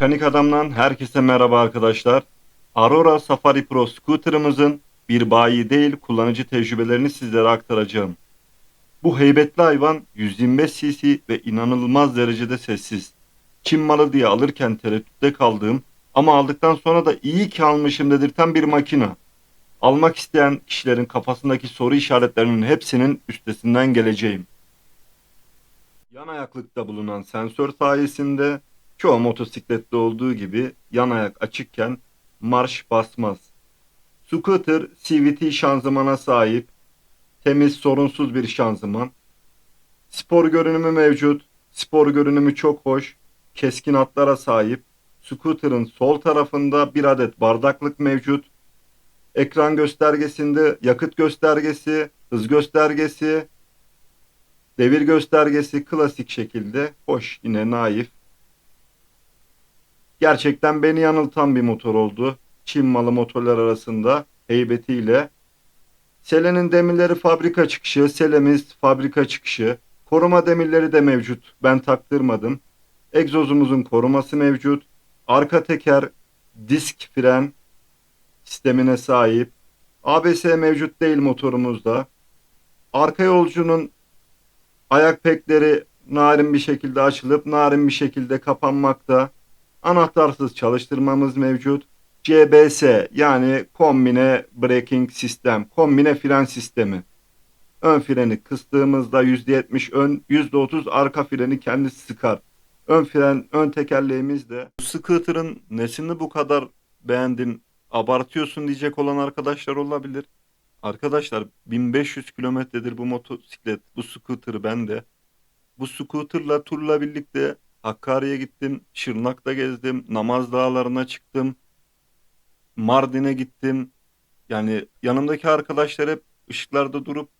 Mekanik Adam'dan herkese merhaba arkadaşlar. Aurora Safari Pro scooter'ımızın bir bayi değil kullanıcı tecrübelerini sizlere aktaracağım. Bu heybetli hayvan 125 cc ve inanılmaz derecede sessiz. Çin malı diye alırken tereddütte kaldığım ama aldıktan sonra da iyi ki almışım dedirten bir makina. Almak isteyen kişilerin kafasındaki soru işaretlerinin hepsinin üstesinden geleceğim. Yan ayaklıkta bulunan sensör sayesinde çoğu motosiklette olduğu gibi yan ayak açıkken marş basmaz. Scooter CVT şanzımana sahip, temiz sorunsuz bir şanzıman. Spor görünümü mevcut, spor görünümü çok hoş, keskin hatlara sahip. Scooter'ın sol tarafında bir adet bardaklık mevcut. Ekran göstergesinde yakıt göstergesi, hız göstergesi, devir göstergesi klasik şekilde hoş yine naif. Gerçekten beni yanıltan bir motor oldu. Çin malı motorlar arasında heybetiyle. Selenin demirleri fabrika çıkışı, selemiz fabrika çıkışı. Koruma demirleri de mevcut. Ben taktırmadım. Egzozumuzun koruması mevcut. Arka teker disk fren sistemine sahip. ABS mevcut değil motorumuzda. Arka yolcunun ayak pekleri narin bir şekilde açılıp narin bir şekilde kapanmakta. Anahtarsız çalıştırmamız mevcut. CBS yani kombine braking sistem, kombine fren sistemi. Ön freni kıstığımızda %70 ön, %30 arka freni kendisi sıkar. Ön fren, ön tekerleğimiz de. Bu scooter'ın nesini bu kadar beğendin, abartıyorsun diyecek olan arkadaşlar olabilir. Arkadaşlar 1500 kilometredir bu motosiklet, bu scooter bende. Bu scooter'la turla birlikte Hakkari'ye gittim, Şırnak'ta gezdim, Namaz Dağları'na çıktım, Mardin'e gittim. Yani yanımdaki arkadaşlar hep ışıklarda durup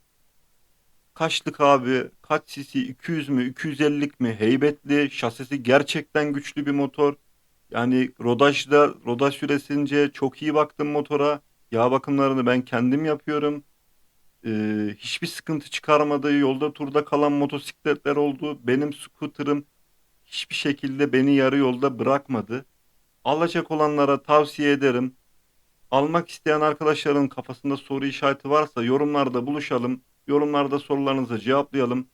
kaçlık abi, kaç cc, 200 mü, 250'lik mi, heybetli, şasisi gerçekten güçlü bir motor. Yani rodajda, rodaj süresince çok iyi baktım motora. Yağ bakımlarını ben kendim yapıyorum. Ee, hiçbir sıkıntı çıkarmadığı yolda turda kalan motosikletler oldu. Benim scooter'ım hiçbir şekilde beni yarı yolda bırakmadı. Alacak olanlara tavsiye ederim. Almak isteyen arkadaşların kafasında soru işareti varsa yorumlarda buluşalım. Yorumlarda sorularınızı cevaplayalım.